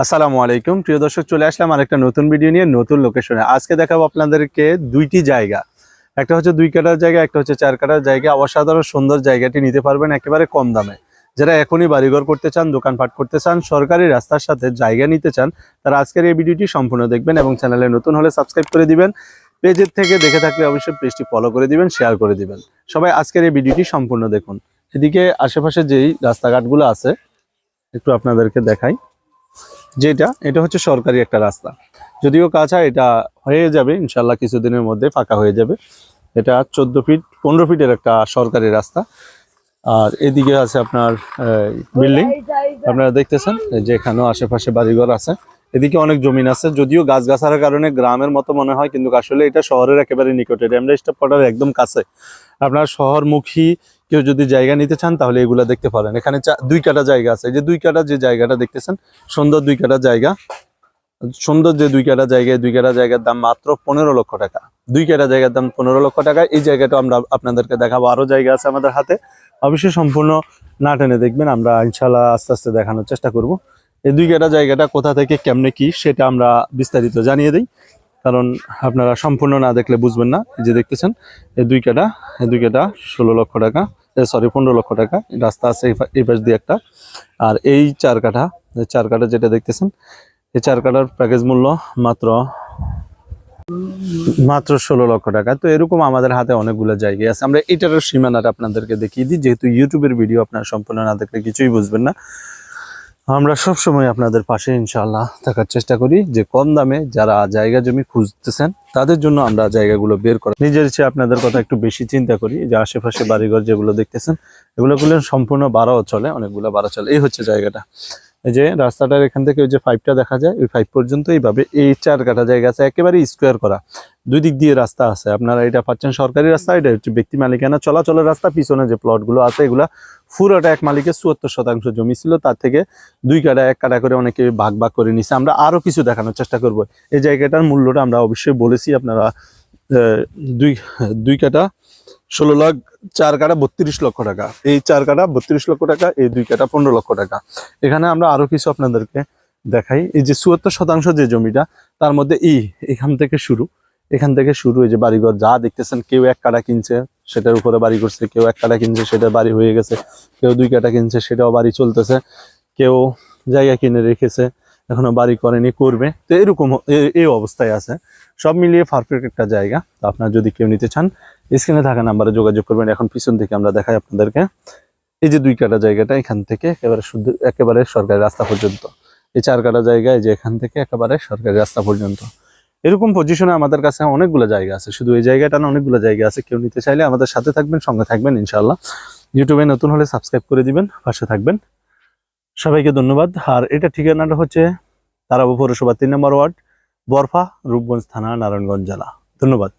আসসালামু আলাইকুম। প্রিয় দর্শক, চলে আসলাম আরেকটা নতুন ভিডিও নিয়ে, নতুন লোকেশনে আজকে দেখাবো আপনাদেরকে দুইটি জায়গা। একটা হচ্ছে দুই কাটার জায়গা, একটা হচ্ছে চার কাটার জায়গা। অসাধারণ সুন্দর জায়গাটি নিতে পারবেন একেবারে কম দামে। যারা এখনই বাড়িঘর করতে চান, দোকানপাট করতে চান, সরকারি রাস্তার সাথে জায়গা নিতে চান, তারা আজকের এই ভিডিওটি সম্পূর্ণ দেখবেন এবং চ্যানেলে নতুন হলে সাবস্ক্রাইব করে দিবেন। পেজের থেকে দেখে থাকলে অবশ্যই পেজটি ফলো করে দিবেন শেয়ার করে দিবেন। সবাই আজকের এই ভিডিওটি সম্পূর্ণ দেখুন। এদিকে আশেপাশে যেই রাস্তাঘাটগুলো আছে, একটু আপনাদেরকে দেখাই। যেটা, এটা হচ্ছে সরকারি একটা রাস্তা। যদিও কাঁচা, এটা হয়ে যাবে ইনশাল্লাহ কিছুদিনের মধ্যে ফাঁকা হয়ে যাবে। এটা চোদ্দ ফিট, পনেরো ফিটের একটা সরকারি রাস্তা। আর এদিকে আছে আপনার বিল্ডিং। আপনারা দেখতেছেন যে এখানেও আশেপাশে বাড়িঘর আছে। এদিকে অনেক জমিন আছে, যদিও গাছগাছার কারণে গ্রামের মতো মনে হয়, কিন্তু আসলে এটা শহরের একেবারে নিকটে। ড্যামরা স্টপ একদম কাছে। আপনার শহরমুখী কেউ যদি জায়গা নিতে চান, তাহলে এগুলা দেখতে পারেন। এখানে দুই কাটা জায়গা আছে। যে দুই কাটা যে জায়গাটা দেখতেছেন, সুন্দর দুই কাটা জায়গা। সুন্দর যে দুই কাটা জায়গায়, দুই কাটা জায়গার দাম মাত্র পনেরো লক্ষ টাকা। দুই কাটা জায়গার দাম পনেরো লক্ষ টাকা। এই জায়গাটা আমরা আপনাদেরকে দেখাবো। আরও জায়গা আছে আমাদের হাতে। অবশ্যই সম্পূর্ণ না টেনে দেখবেন। আমরা ইনশাল্লাহ আস্তে আস্তে দেখানোর চেষ্টা করব। এই দুই কাটা জায়গাটা কোথা থেকে কেমনে কি, সেটা আমরা বিস্তারিত জানিয়ে দিই। কারণ আপনারা সম্পূর্ণ না দেখলে বুঝবেন না। যে দেখতেছেন, এই দুই কাটা, এই দুই কাটা ষোলো লক্ষ টাকা। সরি পনেরো লক্ষ টাকা। রাস্তা আছে এই পাশ দিয়ে একটা। আর এই চার কাঠা চার কাঠা যেটা দেখতেছেন, এই চার কাঠার প্যাকেজ মূল্য মাত্র মাত্র ষোলো লক্ষ টাকা। তো এরকম আমাদের হাতে অনেকগুলো জায়গায় আছে। আমরা এটারও সীমানাটা আপনাদেরকে দেখিয়ে দিই। যেহেতু ইউটিউবের ভিডিও আপনারা সম্পূর্ণ না দেখলে কিছুই বুঝবেন না। আমরা সব সময় আপনাদের পাশে ইনশাল্লাহ থাকার চেষ্টা করি যে কম দামে যারা জায়গা জমি খুঁজতেছেন, তাদের জন্য আমরা জায়গাগুলো বের করি নিজের চেয়ে আপনাদের কথা একটু বেশি চিন্তা করি যে আশেপাশে বাড়িঘর যেগুলো দেখতেছেন, এগুলো গুলো সম্পূর্ণ বারো চলে, অনেকগুলো বারো চলে। এই হচ্ছে জায়গাটা। এই যে রাস্তাটার এখান থেকে ওই যে ফাইভটা দেখা যায়, ওই ফাইভ পর্যন্ত এইভাবে এই চার কাটা জায়গা আছে, একেবারে স্কোয়ার করা। দুই দিক দিয়ে রাস্তা আছে। আপনারা এটা পাচ্ছেন সরকারি রাস্তা, এটা হচ্ছে ব্যক্তি মালিকানা চলাচলের রাস্তা, পিছনে যে প্লটগুলো আছে, এগুলা পুরোটা এক মালিকের চুয়াত্তর শতাংশ জমি ছিল, তার থেকে দুই কাটা এক কাটা করে অনেকে ভাগ ভাগ করে নিছে। আমরা আরও কিছু দেখানোর চেষ্টা করব। এই জায়গাটার মূল্যটা আমরা অবশ্যই বলেছি, আপনারা দুই দুই কাটা ষোলো লাখ চার কাটা বত্রিশ লক্ষ টাকা। এই চার কাটা বত্রিশ লক্ষ টাকা, এই দুই কাটা পনেরো লক্ষ টাকা। এখানে আমরা আরও কিছু আপনাদেরকে দেখাই। এই যে চুয়াত্তর শতাংশ যে জমিটা, তার মধ্যে ই, এখান থেকে শুরু। এখান থেকে শুরু, এই যে বাড়িঘর, যা দেখতেছেন, কেউ এক কাটা কিনছে, সেটার উপরে বাড়ি করছে, কেউ এক কাটা কিনছে, সেটা বাড়ি হয়ে গেছে, কেউ দুই কাটা কিনছে, সেটাও বাড়ি চলতেছে, কেউ জায়গা কিনে রেখেছে এখনও বাড়ি করেনি, করবে। তো এরকম এই অবস্থায় আছে। সব মিলিয়ে পারফেক্ট একটা জায়গা। তো আপনার যদি কেউ নিতে চান স্ক্রিনে থাকা নাম্বারে যোগাযোগ করবেন। এখন পিছন থেকে আমরা দেখাই আপনাদেরকে। এই যে দুই কাটা জায়গাটা এখান থেকে একেবারে শুদ্ধ একেবারে সরকারি রাস্তা পর্যন্ত। এই চার কাটা জায়গায় যে এখান থেকে একেবারে সরকারি রাস্তা পর্যন্ত। এরকম পজিশনে আমাদের কাছে অনেকগুলো জায়গা আছে। শুধু এই জায়গাটা না, অনেকগুলো জায়গা আছে। কেউ নিতে চাইলে আমাদের সাথে থাকবেন, সঙ্গে থাকবেন ইনশাল্লাহ ইউটিউবে নতুন হলে সাবস্ক্রাইব করে দিবেন, পাশে থাকবেন। সবাইকে ধন্যবাদ। আর এটা ঠিকানাটা হচ্ছে তারাবু পৌরসভা তিন নম্বর ওয়ার্ড, বরফা, রূপগঞ্জ থানা, নারায়ণগঞ্জ জেলা। ধন্যবাদ।